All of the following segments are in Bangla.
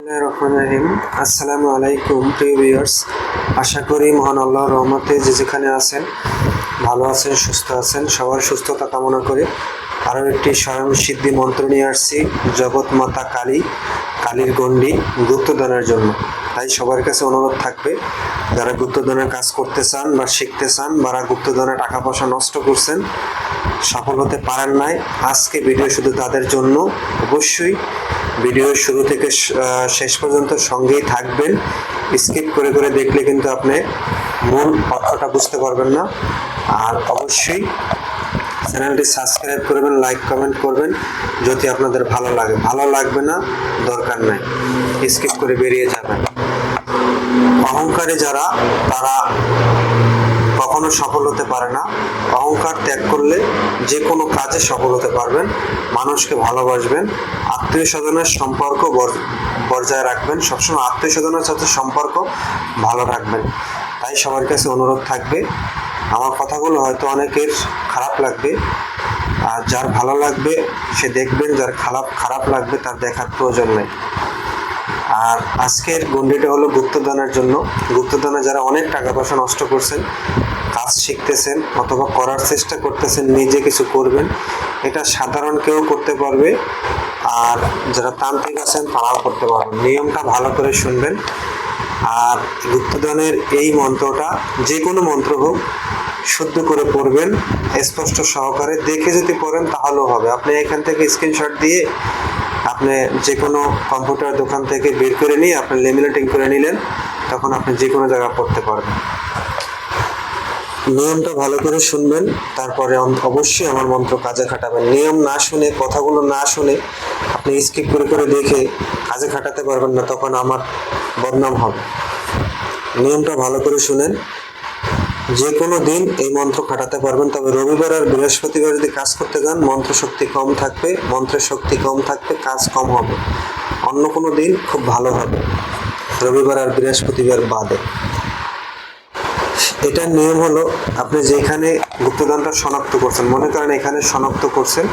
রহিম। আসসালামু আলাইকুম, প্রিয় আশা করি মহান আল্লাহর রহমতে যে যেখানে আছেন, ভালো আছেন, সুস্থ আছেন, সবার সুস্থতা কামনা করে। আরও একটি স্বয়ং সিদ্ধি মন্ত্র নিয়ে আসছি, জগৎ মাতা কালী, কালীর গণ্ডি গুপ্তদানের জন্য। তাই সবার কাছে অনুরোধ থাকবে, যারা গুপ্তদানের কাজ করতে চান বা শিখতে চান বা গুপ্তদানের টাকা পয়সা নষ্ট করছেন, সফল হতে পারেন নাই, আজকে ভিডিও শুধু তাদের জন্য। অবশ্যই ভিডিও শুরু থেকে শেষ পর্যন্ত সঙ্গেই থাকবেন। স্কিপ করে করে দেখলে কিন্তু আপনি মূল অর্থটা বুঝতে পারবেন না। আর অবশ্যই চ্যানেলটি সাবস্ক্রাইব করবেন, লাইক, কমেন্ট করবেন, যদি আপনাদের ভালো লাগে। ভালো লাগবে না, দরকার নাই। স্কিপ করে বেরিয়ে যাবেন। অহংকারে যারা, তারা কখনো সফল হতে পারে না। অহংকার ত্যাগ করলে যে কোনো কাজে সফল হতে পারবেন। মানুষকে ভালোবাসবেন। আত্মীয় স্বজনের সম্পর্ক বজায় রাখবেন। সবসময় আত্মীয় স্বজনের সাথে সম্পর্ক ভালো রাখবেন। তাই সবার কাছে অনুরোধ থাকবে। আমার কথাগুলো হয়তো অনেকের খারাপ লাগবে। আর যার ভালো লাগবে, সে দেখবেন, যার খারাপ খারাপ লাগবে, তার দেখার প্রয়োজন নেই। আর আজকের গণ্ডিটা হলো গুপ্তদানের জন্য। গুপ্তদানে যারা অনেক টাকা পয়সা নষ্ট করছেন কাজ শিখতেছেন অথবা করার চেষ্টা করতেছেন, নিজে কিছু করবেন, এটা সাধারণ কেউ করতে পারবে। আর যারা তান্ত্রিক আছেন, তারাও করতে পারবেন। নিয়মটা ভালো করে শুনবেন। আর গুপ্তদানের এই মন্ত্রটা যে কোনো মন্ত্র হোক, শুদ্ধ করে পড়বেন, স্পষ্ট সহকারে। দেখে যদি পড়েন, তাহলেও হবে। আপনি এখান থেকে স্ক্রিনশট দিয়ে আপনি যে কোনো কম্পিউটার দোকান থেকে বের করে নিয়ে, আপনি লেমিনেটিং করে নিলেন, তখন আপনি যে কোনো জায়গায় পড়তে পারবেন। নিয়মটা ভালো করে শুনবেন। তারপরে অবশ্যই আমার মন্ত্র কাজে খাটাবেন। নিয়ম না শুনে, কথাগুলো না শুনে আপনি স্কিপ করে করে দেখে কাজে খাটাতে পারবেন না, তখন আমার বদনাম হবে। নিয়মটা ভালো করে শুনেন। যে কোনো দিন এই মন্ত্র খাটাতে পারবেন। তবে রবিবার আর বৃহস্পতিবার যদি কাজ করতে যান, মন্ত্র শক্তি কম থাকবে, মন্ত্রের শক্তি কম থাকবে, কাজ কম হবে। অন্য কোনো দিন খুব ভালো হবে। রবিবার আর বৃহস্পতিবার বাদে। এটার নিয়ম হলো আপনি যেখানে গুপ্তদানটা শনাক্ত করছেন, মনে করেন এখানে শনাক্ত করছেন,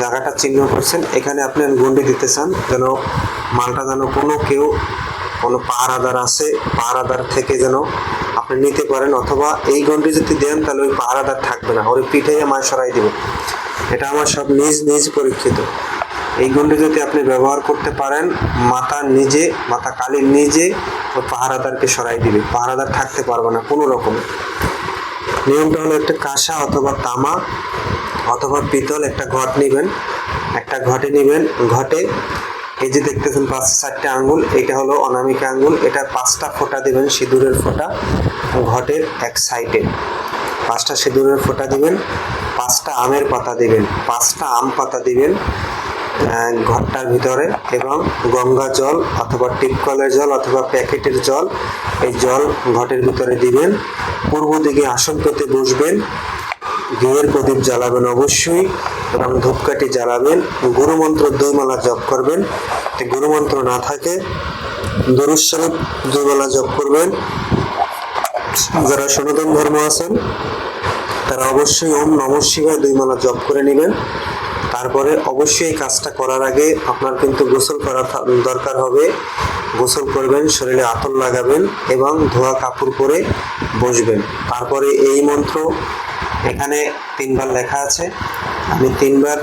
জায়গাটা চিহ্ন করছেন, এখানে আপনি গন্ডি দিতে চান, যেন মালটা যেন কোনো কেউ, কোনো পাহারাদার আছে, পাহারাদার থেকে যেন আপনি নিতে পারেন, অথবা এই গন্ডি যদি দেন, তাহলে ওই পাহারাদার থাকবে না, ওর পিঠে মায় সরাই দিবে। এটা আমার সব নিজ নিজ পরীক্ষিত। এই যদি আপনি ব্যবহার করতে পারেন, মাথা নিজে, মাথা কালী নিজে পাহারাদারকে সরাই দিবে। পাহারাদার থাকতে পারবে না কোনো রকমে। নিয়মটা হলো একটা কাঁসা অথবা তামা অথবা পিতল একটা ঘট নেবেন। একটা ঘটে নেবেন, ঘটে এই যে দেখতেছেন পাঁচ চারটে আঙ্গুল, এটা হলো অনামিকা আঙ্গুল। এটা পাঁচটা ফোঁটা দেবেন সিঁদুরের ফোঁটা ঘটের এক সাইডে। পাঁচটা সিঁদুরের ফোঁটা দিবেন, পাঁচটা আমের পাতা দিবেন, পাঁচটা আম পাতা দিবেন ঘরটার ভিতরে এবং গঙ্গা জল অথবা টিপকলের জল অথবা প্যাকেটের জল এই জল ঘটের ভিতরে দিবেন। পূর্ব দিকে আসন পেতে বসবেন। ঘিয়ের প্রদীপ জ্বালাবেন অবশ্যই এবং ধূপকাঠি জ্বালাবেন। গুরুমন্ত্র দুই মালা জপ করবেন। গুরুমন্ত্র না থাকে শরীফ দুই মালা জপ করবেন। যারা সনাতন ধর্ম আছেন, তারা অবশ্যই ওম নম শিবায় দুই মালা জপ করে নেবেন। তারপরে অবশ্যই এই কাজটা করার আগে আপনার কিন্তু গোসল করা দরকার হবে। গোসল করবেন, শরীরে আতর লাগাবেন এবং ধোয়া কাপড় পরে বসবেন। তারপরে এই মন্ত্র এখানে তিনবার লেখা আছে। আমি তিনবার,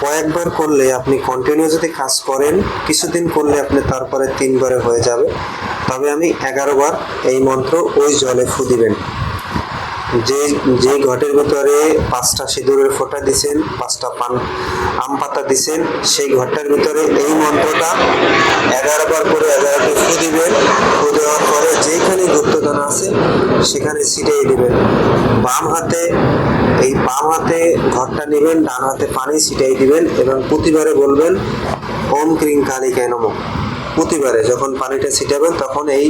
কয়েকবার করলে আপনি কন্টিনিউ যদি কাজ করেন, কিছুদিন করলে আপনি তারপরে তিনবারে হয়ে যাবে। তবে আমি এগারো বার এই মন্ত্র ওই জলে ফু দিবেন যে যে ঘটের ভিতরে পাঁচটা সিঁদুরের ফোঁটা দিছেন, পাঁচটা পান, আম পাতা দিছেন, সেই ঘরটার ভিতরে এই মন্ত্রটা এগারো বার করে এগারোটি ফু দিবেন, ফু দেওয়ার পরে যেখানে গুপ্তদান আছে সেখানে ছিটিয়ে দিবেন। বাম হাতে, এই বাম হাতে ঘরটা নেবেন, ডান হাতে পানি ছিটাই দিবেন এবং প্রতিবারে বলবেন, ওম ক্রিং কালিকায় নমঃ। প্রতিবারে যখন পানিটা ছিটাবেন, তখন এই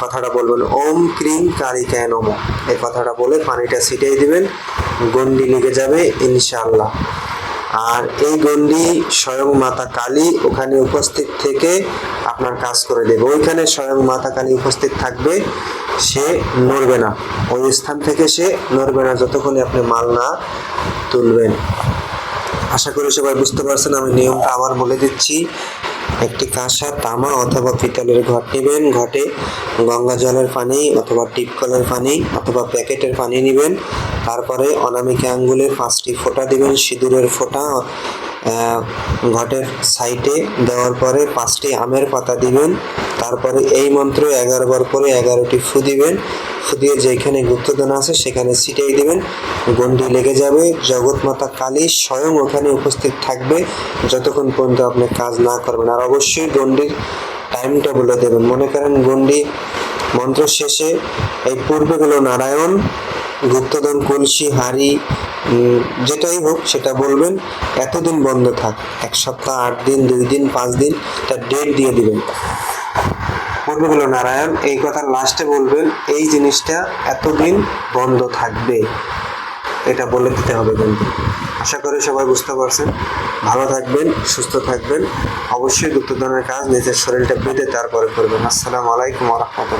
কথাটা বলবেন, ওম ক্রিং কালিকায় নম এই কথাটা বলে পানিটা ছিটিয়ে দিবেন গন্ডি লেগে যাবে ইনশাআল্লাহ। আর এই গন্ডি স্বয়ং মাতা কালী ওখানে উপস্থিত থেকে আপনার কাজ করে দেবে। ওইখানে স্বয়ং মাতা কালী উপস্থিত থাকবে, সে নড়বে না। ওই স্থান থেকে সে নড়বে না, যতক্ষণে আপনি মাল না তুলবেন। আশা করি সবাই বুঝতে পারছেন, আমি নিয়মটা আবার বলে দিচ্ছি। একটি কাঁসা, তামা অথবা পিতলের ঘট নেবেন। ঘটে গঙ্গা জলের পানি অথবা টিপকলের পানি অথবা প্যাকেটের পানি নেবেন। তারপরে অনামিকা আঙ্গুলে পাঁচটি ফোঁটা দিবেন। সিঁদুরের ফোঁটা ঘটের সাইডে দেওয়ার পরে পাঁচটি আমের পাতা দিবেন। তারপরে এই মন্ত্র এগারো বার করে এগারোটি ফু দিবেন। ফু দিয়ে যেখানে গুপ্তধন আছে সেখানে ছিটিয়ে দিবেন। গন্ডি লেগে যাবে। জগৎ মাতা কালী স্বয়ং ওখানে উপস্থিত থাকবে। যতক্ষণ পর্যন্ত আপনি কাজ না করবেন। আর অবশ্যই গন্ডির টাইমটা বলে দেবেন। মনে করেন গন্ডি মন্ত্র শেষে এই পূর্বেগুলো নারায়ণ, গুপ্তধন, কলসি, হাড়ি যেটাই হোক সেটা বলবেন। এতদিন বন্ধ থাক। এক সপ্তাহ, আট দিন, দুই দিন, পাঁচ দিন তার ডেট দিয়ে দিবেন। পূর্বগুলো নারায়ণ, এই কথা লাস্টে বলবেন, এই জিনিসটা এতদিন বন্ধ থাকবে। এটা বলে দিতে হবে কিন্তু। আশা করি সবাই বুঝতে পারছেন। ভালো থাকবেন, সুস্থ থাকবেন। অবশ্যই গুপ্তধনের কাজ, নিজের শরীরটা বেঁধে তারপরে করবেন। আসসালামু আলাইকুম রহমতুল্লাহ।